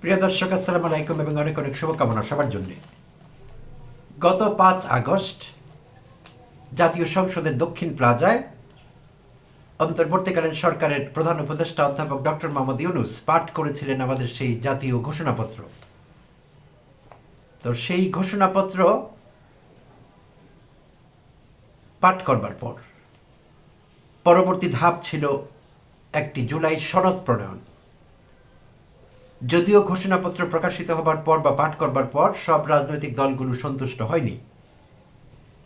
প্রিয় দর্শক, আসসালামু আলাইকুম এবং অনেক অনেক শুভকামনা সবার জন্য। গত পাঁচ আগস্ট জাতীয় সংসদের দক্ষিণ প্লাজায় অন্তর্বর্তীকালীন সরকারের প্রধান উপদেষ্টা অধ্যাপক ডক্টর মোহাম্মদ ইউনুস পাঠ করেছিলেন আমাদের সেই জাতীয় ঘোষণাপত্র। তো সেই ঘোষণাপত্র পাঠ করবার পর, পরবর্তী ধাপ ছিল একটি জুলাই সনদ প্রণয়ন। যদিও ঘোষণাপত্র প্রকাশিত হবার পর বা পাঠ করবার পর সব রাজনৈতিক দলগুলো সন্তুষ্ট হয়নি।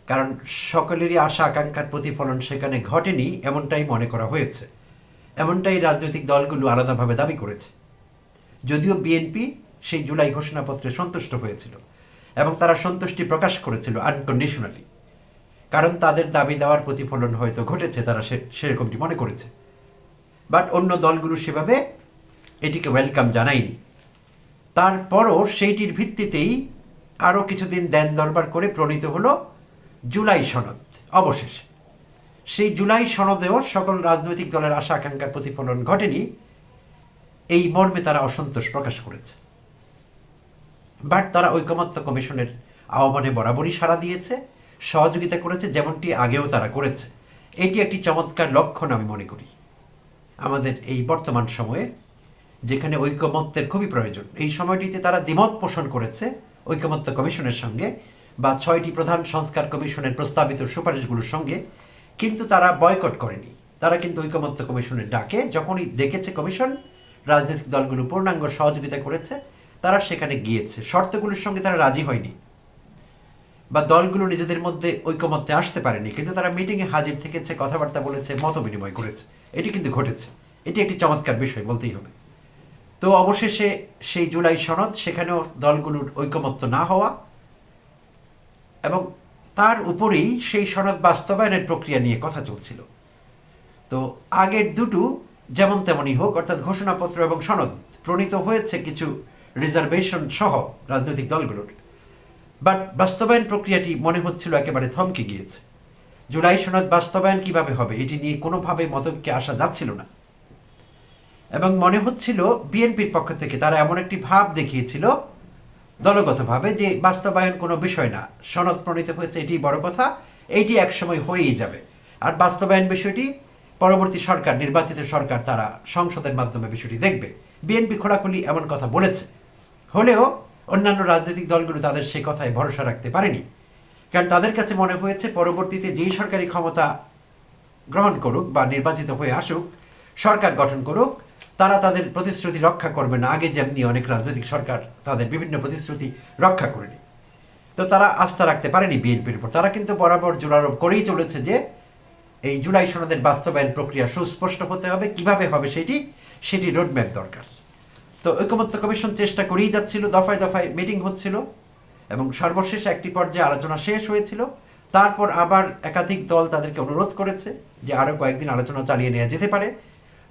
কারণ সকলেরই আশা, আকাঙ্ক্ষার প্রতিফলন সেখানে ঘটেনি, এমনটাই মনে করা হয়েছে। এমনটাই রাজনৈতিক দলগুলো আলাদাভাবে দাবি করেছে। যদিও বিএনপি সেই জুলাই ঘোষণাপত্রে সন্তুষ্ট হয়েছিল এবং তারা সন্তুষ্টি প্রকাশ করেছিল আনকন্ডিশনালি। কারণ তাদের দাবি দেওয়ার প্রতিফলন হয়তো ঘটেছে, তারা সেরকমটি মনে করেছে। বাট অন্য দলগুলো সেভাবে এটিকে ওয়েলকাম জানায়নি। তারপরও সেইটির ভিত্তিতেই আরও কিছুদিন দেন দরবার করে প্রণীত হলো জুলাই সনদ, অবশেষে। সেই জুলাই সনদেও সকল রাজনৈতিক দলের আশা আকাঙ্ক্ষার প্রতিফলন ঘটেনি। এই মর্মে তারা অসন্তোষ প্রকাশ করেছে। বাট তারা ঐকমত্য কমিশনের আহ্বানে বরাবরই সাড়া দিয়েছে, সহযোগিতা করেছে, যেমনটি আগেও তারা করেছে। এটি একটি চমৎকার লক্ষণ আমি মনে করি। আমাদের এই বর্তমান সময়ে যেখানে ঐকমত্যের খুবই প্রয়োজন। এই সময়টিতে তারা দ্বিমত পোষণ করেছে ঐকমত্য কমিশনের সঙ্গে বা ছয়টি প্রধান সংস্কার কমিশনের প্রস্তাবিত সুপারিশগুলোর সঙ্গে, কিন্তু তারা বয়কট করেনি। তারা কিন্তু ঐকমত্য কমিশনের ডাকে যখনই ডেকেছে কমিশন, রাজনৈতিক দলগুলো পূর্ণাঙ্গ সহযোগিতা করেছে, তারা সেখানে গিয়েছে। শর্তগুলোর সঙ্গে তারা রাজি হয়নি বা দলগুলো নিজেদের মধ্যে ঐকমত্যে আসতে পারেনি, কিন্তু তারা মিটিংয়ে হাজির থেকেছে, কথাবার্তা বলেছে মত বিনিময় করেছে। এটি কিন্তু ঘটেছে। এটি একটি চমৎকার বিষয়, বলতেই হবে। তো অবশেষে সেই জুলাই সনদ, সেখানেও দলগুলোর ঐকমত্য না হওয়া এবং তার উপরেই সেই সনদ বাস্তবায়নের প্রক্রিয়া নিয়ে কথা চলছিল। তো আগের দুটো যেমন তেমনই হোক, অর্থাৎ ঘোষণাপত্র এবং সনদ প্রণীত হয়েছে কিছু রিজার্ভেশন সহ রাজনৈতিক দলগুলোর। বাট বাস্তবায়ন প্রক্রিয়াটি মনে হচ্ছিল একেবারে থমকে গিয়েছে। জুলাই সনদ বাস্তবায়ন কীভাবে হবে, এটি নিয়ে কোনোভাবে মতকে আসা যাচ্ছিল না। এবং মনে হচ্ছিল বিএনপির পক্ষ থেকে তারা এমন একটি ভাব দেখিয়েছিল দলগতভাবে যে বাস্তবায়ন কোনো বিষয় না। সনদ প্রণীত হয়েছে এটি বড় কথা এইটি একসময় হয়েই যাবে। আর বাস্তবায়ন বিষয়টি পরবর্তী সরকার, নির্বাচিত সরকার, তারা সংসদের মাধ্যমে বিষয়টি দেখবে। বিএনপি খোলাখুলি এমন কথা বলেছে। হলেও অন্যান্য রাজনৈতিক দলগুলো তাদের সে কথায় ভরসা রাখতে পারেনি। কারণ তাদের কাছে মনে হয়েছে, পরবর্তীতে যেই সরকারি ক্ষমতা গ্রহণ করুক বা নির্বাচিত হয়ে আসুক, সরকার গঠন করুক তারা তাদের প্রতিশ্রুতি রক্ষা করবে না। আগে যেমনি অনেক রাজনৈতিক সরকার তাদের বিভিন্ন প্রতিশ্রুতি রক্ষা করেনি। তো তারা আস্থা রাখতে পারেনি বিএনপির উপর। তারা কিন্তু বরাবর জোরারোপ করেই চলেছে যে এই জুলাই সনদের বাস্তবায়ন প্রক্রিয়া সুস্পষ্ট হতে হবে। কীভাবে হবে সেটি সেটি রোডম্যাপ দরকার। তো ঐকমত্য কমিশন চেষ্টা করেই যাচ্ছিল, দফায় দফায় মিটিং হচ্ছিল এবং সর্বশেষ একটি পর্যায়ে আলোচনা শেষ হয়েছিল। তারপর আবার একাধিক দল তাদেরকে অনুরোধ করেছে যে আরও কয়েকদিন আলোচনা চালিয়ে নেওয়া যেতে পারে।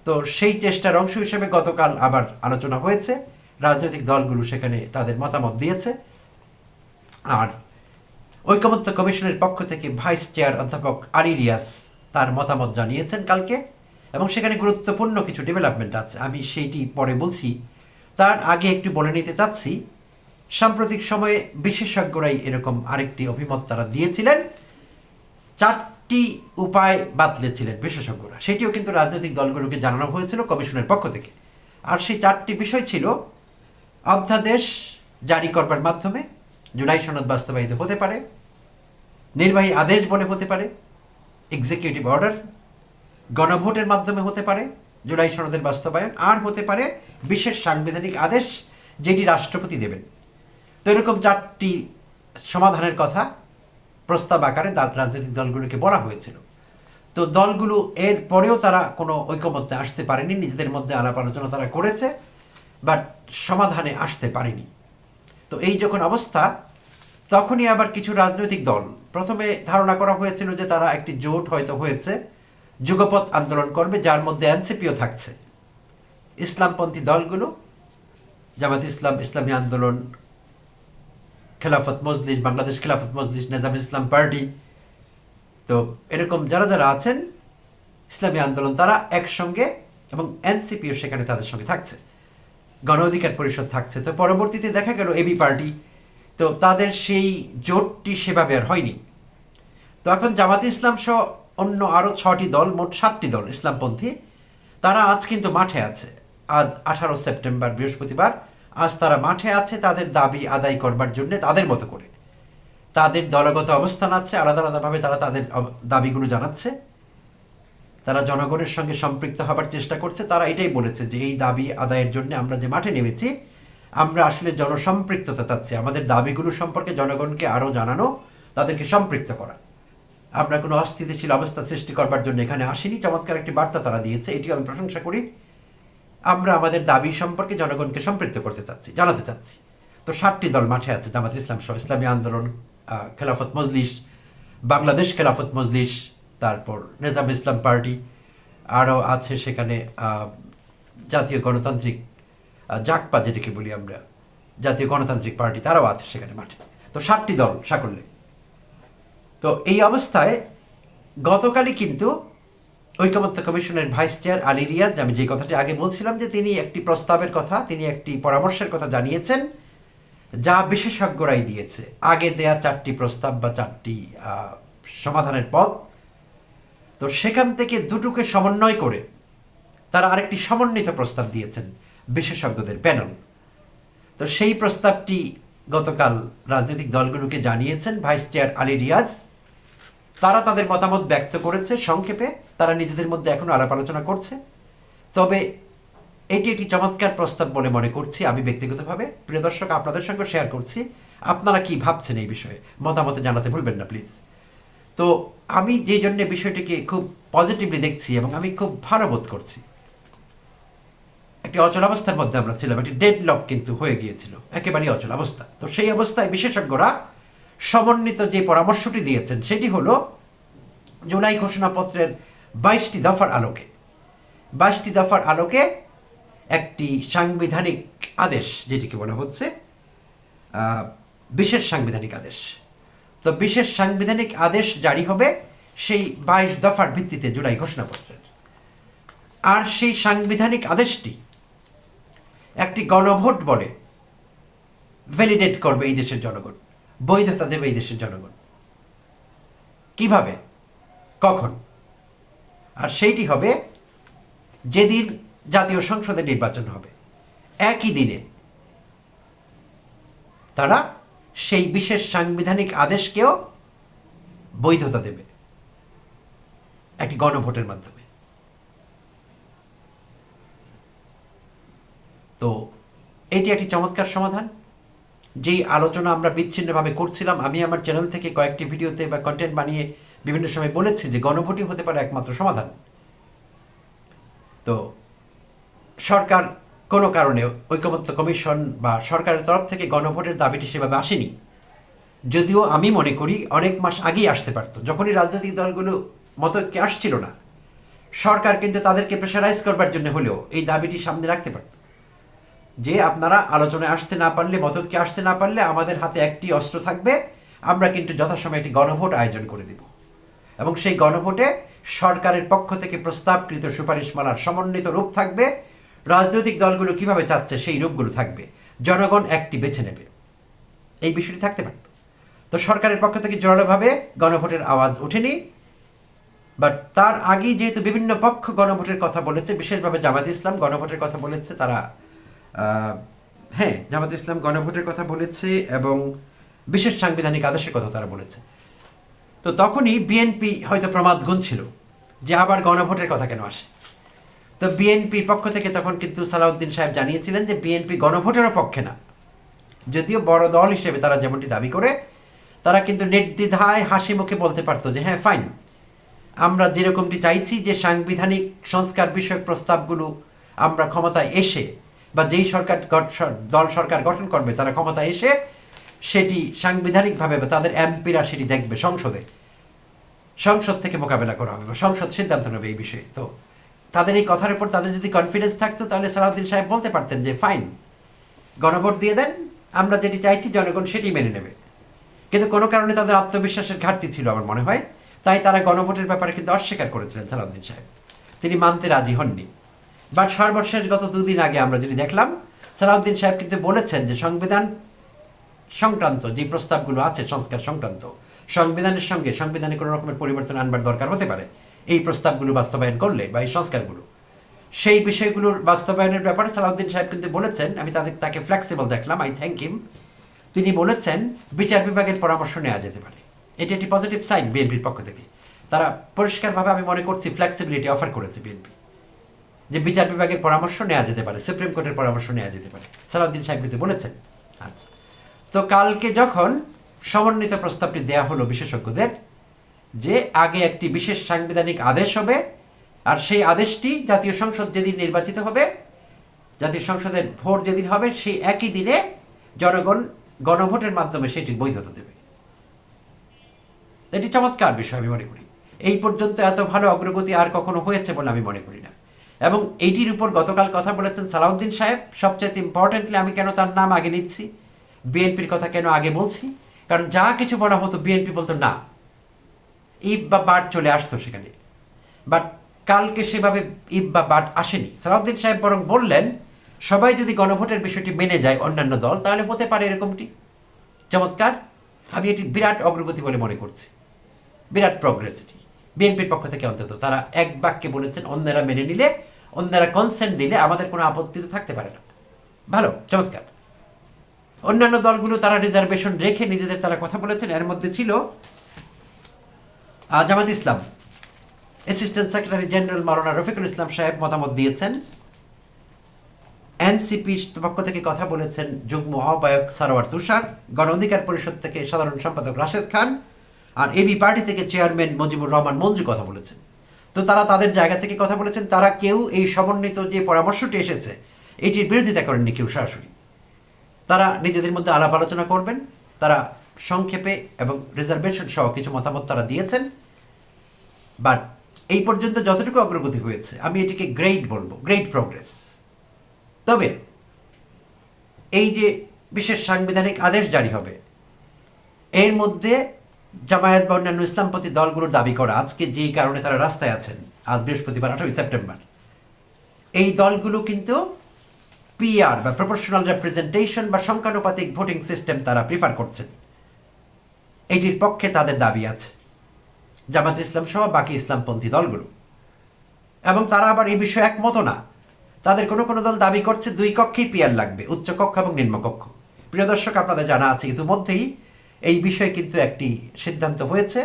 তো সেই চেষ্টার অংশ হিসেবে গতকাল আবার আলোচনা হয়েছে। রাজনৈতিক দলগুলো সেখানে তাদের মতামত দিয়েছে। আর ঐকমত্য কমিশনের পক্ষ থেকে ভাইস চেয়ার অধ্যাপক আলী রিয়াস তার মতামত জানিয়েছেন কালকে এবং সেখানে গুরুত্বপূর্ণ কিছু ডেভেলপমেন্ট আছে। আমি সেইটি পরে বলছি। তার আগে একটু বলে নিতে চাচ্ছি, সাম্প্রতিক সময়ে বিশেষজ্ঞরাই এরকম আরেকটি অভিমত তারা দিয়েছিলেন। চারটি উপায় বাতলেছিলেন বিশেষজ্ঞরা। সেটিও কিন্তু রাজনৈতিক দলগুলোকে জানানো হয়েছিল কমিশনের পক্ষ থেকে। আর সেই চারটি বিষয় ছিল, অধ্যাদেশ জারি করবার মাধ্যমে, জুলাই সনদ বাস্তবায়িত হতে পারে, নির্বাহী আদেশ বলে হতে পারে এক্সিকিউটিভ অর্ডার গণভোটের মাধ্যমে হতে পারে, জুলাই সনদের বাস্তবায়ন, আর হতে পারে বিশেষ সাংবিধানিক আদেশ যেটি রাষ্ট্রপতি দেবেন। তো এরকম চারটি সমাধানের কথা প্রস্তাব আকারে রাজনৈতিক দলগুলোকে বলা হয়েছিল। তো দলগুলো এর পরেও তারা কোনো ঐকমত্যে আসতে পারেনি, নিজেদের মধ্যে আলাপ আলোচনা তারা করেছে, বাট সমাধানে আসতে পারেনি। তো এই যখন অবস্থা, তখনই আবার কিছু রাজনৈতিক দল, প্রথমে ধারণা করা হয়েছিল যে তারা একটি জোট হয়তো হয়েছে যুগপথ আন্দোলন করবে, যার মধ্যে এনসিপিও থাকছে। ইসলামপন্থী দলগুলো, জামাত ইসলাম, ইসলামী আন্দোলন খেলাফত মজলিস, বাংলাদেশ খেলাফত মজলিস, নেজাম ইসলাম পার্টি। তো এরকম যারা যারা আছেন, ইসলামী আন্দোলন তারা একসঙ্গে এবং এনসিপিও সেখানে তাদের সঙ্গে থাকছে। গণ অধিকার পরিষদ থাকছে। তো পরবর্তীতে দেখা গেল এবি পার্টি। তো তাদের সেই জোটটি সেভাবে আর হয়নি। তো এখন জামাতে ইসলাম সহ অন্য আরও ছটি দল, মোট সাতটি দল ইসলামপন্থী, তারা আজ কিন্তু মাঠে আছে। আজ আঠারো সেপ্টেম্বর, বৃহস্পতিবার। আজ তারা মাঠে আছে, তাদের দাবি আদায় করবার জন্য তাদের মতো করে। তাদের দলগত অবস্থান আছে, আলাদা আলাদাভাবে তারা তাদের দাবিগুলো জানাচ্ছে। তারা জনগণের সঙ্গে সম্পৃক্ত হবার চেষ্টা করছে, তারা এটাই বলেছে যে এই দাবি আদায়ের জন্য আমরা যে মাঠে নেমেছি, আমরা আসলে জনসম্পৃক্ততা চাচ্ছি। আমাদের দাবিগুলো সম্পর্কে জনগণকে আরও জানানো, তাদেরকে সম্পৃক্ত করা। আমরা কোনো অস্থিতিশীল অবস্থা সৃষ্টি করবার জন্য এখানে আসিনি। চমৎকার একটি বার্তা তারা দিয়েছে, এটিও আমি প্রশংসা করি। আমরা আমাদের দাবি সম্পর্কে জনগণকে সম্পৃক্ত করতে চাচ্ছি, জানাতে চাচ্ছি। তো ষাটটি দল মাঠে আছে, জামাত ইসলাম সহ ইসলামী আন্দোলন খেলাফত মজলিস, বাংলাদেশ খেলাফত মজলিস, তারপর নেজাম ইসলাম পার্টি, আরও আছে সেখানে জাতীয় গণতান্ত্রিক জাকপা যেটাকে বলি আমরা, জাতীয় গণতান্ত্রিক পার্টি তারাও আছে সেখানে মাঠে। তো ষাটটি দল, সাকল্যে। তো এই অবস্থায় গতকালই কিন্তু ঐকমত্য কমিশনের ভাইস চেয়ার আলী রিয়াজ, আমি যে কথাটি আগে বলছিলাম যে তিনি একটি প্রস্তাবের কথা, তিনি একটি পরামর্শের কথা জানিয়েছেন, যা বিশেষজ্ঞরাই দিয়েছে। আগে দেয়া চারটি প্রস্তাব বা চারটি সমাধানের পথ। তো সেখান থেকে দুটোকে সমন্বয় করে তারা আরেকটি সমন্বিত প্রস্তাব দিয়েছেন বিশেষজ্ঞদের প্যানেল। তো সেই প্রস্তাবটি গতকাল রাজনৈতিক দলগুলোকে জানিয়েছেন ভাইস চেয়ার আলী রিয়াজ। তারা তাদের মতামত ব্যক্ত করেছে, সংক্ষেপে। তারা নিজেদের মধ্যে এখনও আলাপ আলোচনা করছে। তবে এটি একটি চমৎকার প্রস্তাব বলে মনে করছি আমি ব্যক্তিগতভাবে। প্রিয় দর্শক, আপনাদের সঙ্গে শেয়ার করছি। আপনারা কি ভাবছেন এই বিষয়ে? মতামতে জানাতে ভুলবেন না প্লিজ তো আমি যে জন্য বিষয়টিকে খুব পজিটিভলি দেখছি এবং আমি খুব ভালো বোধ করছি, একটি অচল অবস্থার মধ্যে আমরা ছিলাম, একটি ডেড লক কিন্তু হয়ে গিয়েছিল, একেবারেই অচল অবস্থা। তো সেই অবস্থায় বিশেষজ্ঞরা সমন্বিত যে পরামর্শটি দিয়েছেন, সেটি হলো জুলাই ঘোষণাপত্রের বাইশটি দফার আলোকে। বাইশটি দফার আলোকে একটি সাংবিধানিক আদেশ, যেটিকে বলা হচ্ছে বিশেষ সাংবিধানিক আদেশ। তো বিশেষ সাংবিধানিক আদেশ জারি হবে সেই বাইশ দফার ভিত্তিতে জুলাই ঘোষণাপত্রের। আর সেই সাংবিধানিক আদেশটি একটি গণভোট বলে ভ্যালিডেট করবে এই দেশের জনগণ। বৈধতা দেবে এই দেশের জনগণ। কীভাবে? কখন? আর সেইটি হবে যেদিন জাতীয় সংসদে নির্বাচন হবে। একই দিনে তারা সেই বিশেষ সাংবিধানিক আদেশকেও বৈধতা দেবে একটি গণভোটের মাধ্যমে। তো, এটি একটি চমৎকার সমাধান। যেই আলোচনা আমরা বিচ্ছিন্নভাবে করছিলাম, আমি আমার চ্যানেল থেকে কয়েকটি ভিডিওতে বা কন্টেন্ট বানিয়ে বিভিন্ন সময় বলেছি যে গণভোটই হতে পারে একমাত্র সমাধান। তো সরকার কোনো কারণে ঐকমত্য কমিশন বা সরকারের তরফ থেকে গণভোটের দাবিটি সেভাবে আসেনি। যদিও আমি মনে করি অনেক মাস আগেই আসতে পারতো, যখনই রাজনৈতিক দলগুলো মতৈক্যে আসছিল না। সরকার কিন্তু তাদেরকে প্রেশারাইজ করবার জন্য হলেও এই দাবিটি সামনে রাখতে পারত। যে আপনারা আলোচনায় আসতে না পারলে, মতৈক্যে আসতে না পারলে আমাদের হাতে একটি অস্ত্র থাকবে। আমরা কিন্তু যথাসময়ে একটি গণভোট আয়োজন করে দেব। এবং সেই গণভোটে সরকারের পক্ষ থেকে প্রস্তাবকৃত সুপারিশমালার সমন্বিত রূপ থাকবে। রাজনৈতিক দলগুলো কীভাবে চাচ্ছে সেই রূপগুলো থাকবে, জনগণ একটি বেছে নেবে। এই বিষয়টি থাকতে পারত তো সরকারের পক্ষ থেকে জোরালোভাবে গণভোটের আওয়াজ ওঠেনি। বাট তার আগেই যেহেতু বিভিন্ন পক্ষ গণভোটের কথা বলেছে, বিশেষভাবে জামাত ইসলাম গণভোটের কথা বলেছে, তারা হ্যাঁ জামাত ইসলাম গণভোটের কথা বলেছে এবং বিশেষ সাংবিধানিক আদেশের কথা তারা বলেছে। তো তখনই বিএনপি হয়তো প্রমাদ গুনছিল যে আবার গণভোটের কথা কেন আসে। তো বিএনপির পক্ষ থেকে তখন কিন্তু সালাউদ্দিন সাহেব জানিয়েছিলেন যে বিএনপি গণভোটেরও পক্ষে না। যদিও বড় দল হিসেবে তারা যেমনটি দাবি করে, তারা কিন্তু নির্দ্বিধায় হাসি মুখে বলতে পারতো যে হ্যাঁ ফাইন আমরা যেরকমটি চাইছি যে সাংবিধানিক সংস্কার বিষয়ক প্রস্তাবগুলো আমরা ক্ষমতায় এসে বা যেই সরকার দল সরকার গঠন করবে, তারা ক্ষমতায় এসে সেটি সাংবিধানিকভাবে বা তাদের এমপিরা সেটি দেখবে সংসদে। সংসদ থেকে মোকাবেলা করা হবে বা সংসদ সিদ্ধান্ত নেবে এই বিষয়ে। তো তাদের এই কথার উপর তাদের যদি কনফিডেন্স থাকতো, তাহলে সালাউদ্দিন সাহেব বলতে পারতেন যে ফাইন গণভোট দিয়ে দেন, আমরা যেটি চাইছি জনগণ সেটি মেনে নেবে। কিন্তু কোনো কারণে তাদের আত্মবিশ্বাসের ঘাটতি ছিল আমার মনে হয়। তাই তারা গণভোটের ব্যাপারে কিন্তু অস্বীকার করেছিলেন সালাউদ্দিন সাহেব। তিনি মানতে রাজি হননি। বাট সর্বশেষ গত দুদিন আগে আমরা যেটি দেখলাম, সালাউদ্দিন সাহেব কিন্তু বলেছেন যে সংবিধান সংক্রান্ত যে প্রস্তাবগুলো আছে, সংস্কার সংক্রান্ত, সংবিধানের সঙ্গে সংবিধানে কোনো রকমের পরিবর্তন আনবার দরকার হতে পারে। এই প্রস্তাবগুলো বাস্তবায়ন করলে বা এই সংস্কারগুলো। সেই বিষয়গুলোর বাস্তবায়নের ব্যাপারে সালাউদ্দিন সাহেব কিন্তু বলেছেন, আমি তাদের, তাকে ফ্লেক্সিবল দেখলাম আই থ্যাংক হিম তিনি বলেছেন, বিচার বিভাগের পরামর্শ নেওয়া যেতে পারে। এটি একটি পজিটিভ সাইন বিএনপির পক্ষ থেকে। তারা পরিষ্কারভাবে আমি মনে করছি ফ্লেক্সিবিলিটি অফার করেছে বিএনপি যে বিচার বিভাগের পরামর্শ নেওয়া যেতে পারে, সুপ্রিম কোর্টের পরামর্শ নেওয়া যেতে পারে। সালাউদ্দিন সাহেব কিন্তু বলেছেন। আচ্ছা। তো কালকে যখন সমন্বিত প্রস্তাবটি দেয়া হলো বিশেষজ্ঞদের, যে আগে একটি বিশেষ সাংবিধানিক আদেশ হবে, আর সেই আদেশটি জাতীয় সংসদ যেদিন নির্বাচিত হবে, জাতীয় সংসদের ভোট যেদিন হবে, সেই একই দিনে জনগণ গণভোটের মাধ্যমে সেটির বৈধতা দেবে। এটি চমৎকার বিষয় আমি মনে করি। এই পর্যন্ত এত ভালো অগ্রগতি আর কখনো হয়েছে বলে আমি মনে করি না। এবং এইটির উপর গতকাল কথা বলেছেন সালাউদ্দিন সাহেব সবচেয়ে ইম্পর্টেন্টলি আমি কেন তার নাম আগে নিচ্ছি, বিএনপির কথা কেন আগে বলছি, কারণ যা কিছু বলা হতো বিএনপি বলতো না। ইব বা বাট চলে আসতো সেখানে। বাট কালকে সেভাবে ইব বা বাট আসেনি। সালাউদ্দিন সাহেব বরং বললেন, সবাই যদি গণভোটের বিষয়টি মেনে যায় অন্যান্য দল, তাহলে হতে পারে এরকমটি। চমৎকার। আমি এটি বিরাট অগ্রগতি বলে মনে করছি। বিরাট প্রগ্রেস এটি। বিএনপির পক্ষ থেকে অন্তত। তারা এক বাক্যে বলেছেন, অন্যরা মেনে নিলে, অন্যরা কনসেন্ট দিলে আমাদের কোনো আপত্তি তো থাকতে পারে না। ভালো, চমৎকার। অন্যান্য দলগুলো তারা রিজার্ভেশন রেখে নিজেদের তারা কথা বলেছেন। এর মধ্যে ছিল Jamaat Islam. Assistant secretary general Maulana Rafiqul Islam Sahib মতামত দিয়েছেন। এনসিপি পক্ষ থেকে কথা বলেছেন যুগ্ম আহ্বায়ক সারোয়ার তুষার। গণ অধিকার পরিষদ থেকে সাধারণ সম্পাদক রাশেদ খান। আর এবি পার্টি থেকে চেয়ারম্যান মুজিবুর রহমান মঞ্জু কথা বলেছেন। তো তারা তাদের জায়গা থেকে কথা বলেছেন, তারা কেউ এই সমন্বিত যে পরামর্শটি এসেছে, এটির বিরোধিতা করেননি কেউ সরাসরি। তারা নিজেদের মধ্যে আলাপ আলোচনা করবেন, তারা সংক্ষেপে এবং রিজার্ভেশন সহ কিছু মতামত তারা দিয়েছেন। বাট এই পর্যন্ত যতটুকু অগ্রগতি হয়েছে, আমি এটিকে গ্রেট বলব গ্রেট প্রোগ্রেস তবে এই যে বিশেষ সাংবিধানিক আদেশ জারি হবে, এর মধ্যে জামায়াত বা অন্যান্য ইসলামপন্থী দলগুলোর দাবি করা, আজকে যেই কারণে তারা রাস্তায় আছেন, আজ বৃহস্পতিবার, আঠারোই সেপ্টেম্বর। এই দলগুলো কিন্তু পিআর বা প্রপোর্শনাল রেপ্রেজেন্টেশন বা সংখ্যানুপাতিক ভোটিং সিস্টেম তারা প্রিফার করছেন। এটির পক্ষে তাদের দাবি আছে। জামাত ইসলাম সহ বাকি ইসলামপন্থী দলগুলো। এবং তারা আবার এই বিষয়ে একমত না। তাদের কোনো কোনো দল দাবি করছে, দুই কক্ষেই পিয়ার লাগবে উচ্চ কক্ষ এবং নিম্নকক্ষ। প্রিয় দর্শক, আপনাদের জানা আছে, ইতিমধ্যেই এই বিষয়ে কিন্তু একটি সিদ্ধান্ত হয়েছে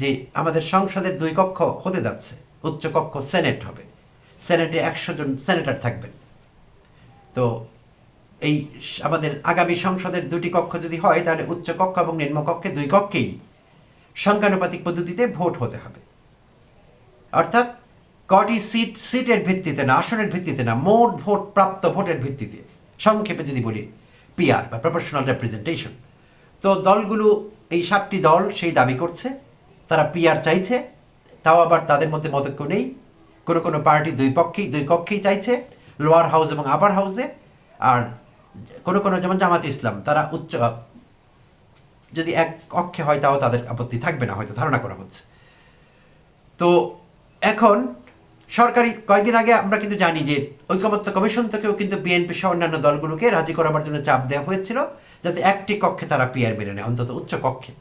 যে আমাদের সংসদের দুই কক্ষ হতে যাচ্ছে। উচ্চ কক্ষ সেনেট হবে। সেনেটে একশো জন সেনেটার থাকবেন। তো এই আমাদের আগামী সংসদের দুটি কক্ষ যদি হয়, তাহলে উচ্চ কক্ষ এবং নিম্নকক্ষে দুই কক্ষেই সংখ্যানুপাতিক পদ্ধতিতে ভোট হতে হবে। অর্থাৎ কটি সিট, সিটের ভিত্তিতে না, আসনের ভিত্তিতে না, মোট ভোট প্রাপ্ত ভোটের ভিত্তিতে। সংক্ষেপে যদি বলি, পিআর বা প্রফেশনাল রেপ্রেজেন্টেশন তো দলগুলো, এই সাতটি দল সেই দাবি করছে। তারা পিআর চাইছে, তাও আবার তাদের মধ্যে মতৈক্য নেই। কোনো কোনো পার্টি দুই পক্ষেই, দুই কক্ষেই চাইছে, লোয়ার হাউস এবং আপার হাউসে। আর কোনো কোনো যেমন জামাত ইসলাম, তারা উচ্চ, যদি এক কক্ষে হয় তাও তাদের আপত্তি থাকবে না, হয়তো ধারণা করা হচ্ছে। তো এখন সরকারি, কয়েকদিন আগে আমরা কিন্তু জানি যে ঐকমত্য কমিশন থেকেও কিন্তু বিএনপি সহ অন্যান্য দলগুলোকে রাজি করাবার জন্য চাপ দেওয়া হয়েছিল। যাতে একটি কক্ষে তারা পিয়ার মেনে নেয়, অন্তত উচ্চ কক্ষে।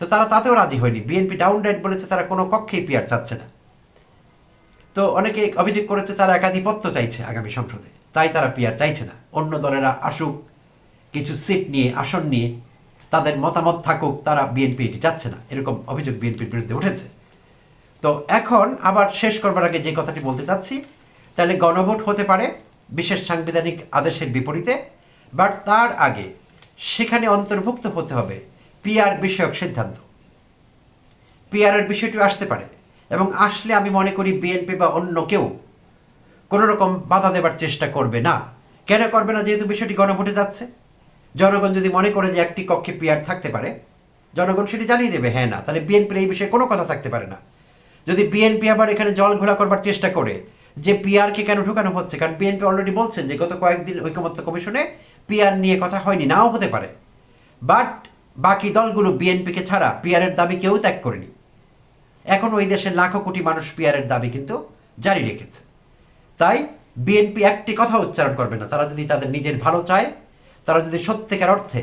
তো তারা তাতেও রাজি হয়নি। বিএনপি ডাউন রাইট বলেছে তারা কোনো কক্ষেই পিয়ার চাচ্ছে না। তো অনেকে অভিযোগ করেছে তারা একাধিপত্য চাইছে আগামী সংসদে। তাই তারা পিয়ার চাইছে না। অন্য দলেরা আসুক, কিছু সিট নিয়ে, আসন নিয়ে, তাদের মতামত থাকুক, তারা বিএনপি এটি চাচ্ছে না। এরকম অভিযোগ বিএনপির বিরুদ্ধে উঠেছে। তো এখন আবার শেষ করবার আগে যে কথাটি বলতে চাচ্ছি, তাহলে গণভোট হতে পারে বিশেষ সাংবিধানিক আদেশের বিপরীতে, বাট তার আগে সেখানে অন্তর্ভুক্ত হতে হবে পিআর বিষয়ক সিদ্ধান্ত। পিআরের বিষয়টি আসতে পারে এবং আসলে আমি মনে করি বিএনপি বা অন্য কেউ কোনো রকম বাধা দেবার চেষ্টা করবে না। কেন করবে না যেহেতু বিষয়টি গণভোটে যাচ্ছে? জনগণ যদি মনে করে যে একটি কক্ষে পিআর থাকতে পারে, জনগণ সেটি জানিয়ে দেবে হ্যাঁ না, তাহলে বিএনপির এই বিষয়ে কোনো কথা থাকতে পারে না। যদি বিএনপি আবার এখানে জল ঘোলা করবার চেষ্টা করে যে পিআরকে কেন ঢুকানো হচ্ছে, কারণ বিএনপি অলরেডি বলছেন যে গত কয়েকদিন ঐকমত্য কমিশনে পিআর নিয়ে কথা হয়নি, নাও হতে পারে। বাট বাকি দলগুলো বিএনপিকে ছাড়া পিয়ারের দাবি কেউ ত্যাগ করেনি। এখন ওই দেশের লাখো কোটি মানুষ পিয়ারের দাবি কিন্তু জারি রেখেছে। তাই বিএনপি একটি কথা উচ্চারণ করবে না। তারা যদি তাদের নিজের ভালো চায়, তারা যদি সত্যিকার অর্থে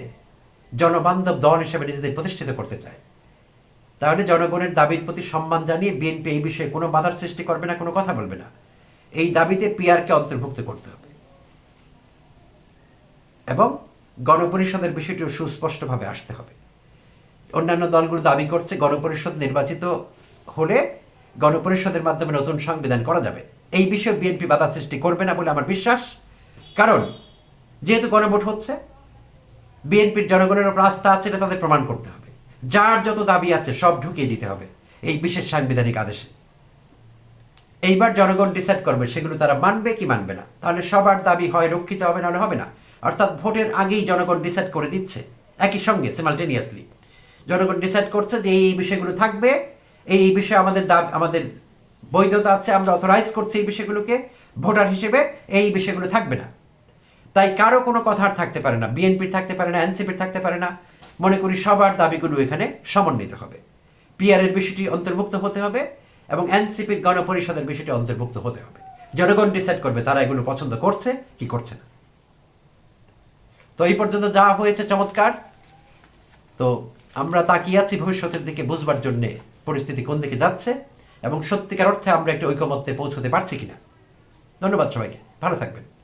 জনবান্ধব দল হিসেবে নিজেদের প্রতিষ্ঠিত করতে চায়, তাহলে জনগণের দাবির প্রতি সম্মান জানিয়ে বিএনপি এই বিষয়ে কোনো বাধার সৃষ্টি করবে না, কোনো কথা বলবে না। এই দাবিতে পিআরকে অন্তর্ভুক্ত করতে হবে। এবং গণপরিষদের বিষয়টিও সুস্পষ্টভাবে আসতে হবে। অন্যান্য দলগুলো দাবি করছে গণপরিষদ নির্বাচিত হলে গণপরিষদের মাধ্যমে নতুন সংবিধান করা যাবে। এই বিষয়ে বিএনপি বাধা সৃষ্টি করবে না বলে আমার বিশ্বাস। কারণ, যেহেতু গণভোট হচ্ছে, বিএনপির জনগণের ওপর আস্থা আছে, এটা তাদের প্রমাণ করতে হবে। যার যত দাবি আছে, সব ঢুকিয়ে দিতে হবে এই বিশেষ সাংবিধানিক আদেশে। এইবার জনগণ ডিসাইড করবে, সেগুলো তারা মানবে কি মানবে না। তাহলে সবার দাবি হয় রক্ষিত হবে, নাহলে হবে না। অর্থাৎ ভোটের আগেই জনগণ ডিসাইড করে দিচ্ছে। একই সঙ্গে সিমালটেনিয়াসলি জনগণ ডিসাইড করছে যে এই বিষয়গুলো থাকবে, এই বিষয়ে আমাদের দাব, আমাদের বৈধতা আছে, আমরা অথরাইজ করছি এই বিষয়গুলোকে, ভোটার হিসেবে এই বিষয়গুলো থাকবে না। তাই কারও কোনো কথা আর থাকতে পারে না। বিএনপির থাকতে পারে না এনসিপির থাকতে পারে না। মনে করি সবার দাবিগুলো এখানে সমন্বিত হবে। পিআরের বিষয়টি অন্তর্ভুক্ত হতে হবে এবং এনসিপির গণপরিষদের বিষয়টি অন্তর্ভুক্ত হতে হবে। জনগণ ডিসাইড করবে তারা এগুলো পছন্দ করছে কি করছে না। তো এই পর্যন্ত যা হয়েছে চমৎকার। তো আমরা তাকিয়ে আছি ভবিষ্যতের দিকে বুঝবার জন্য পরিস্থিতি কোন দিকে যাচ্ছে এবং সত্যিকার অর্থে আমরা একটা ঐকমত্যে পৌঁছতে পারছি কিনা। ধন্যবাদ সবাইকে। ভালো থাকবেন।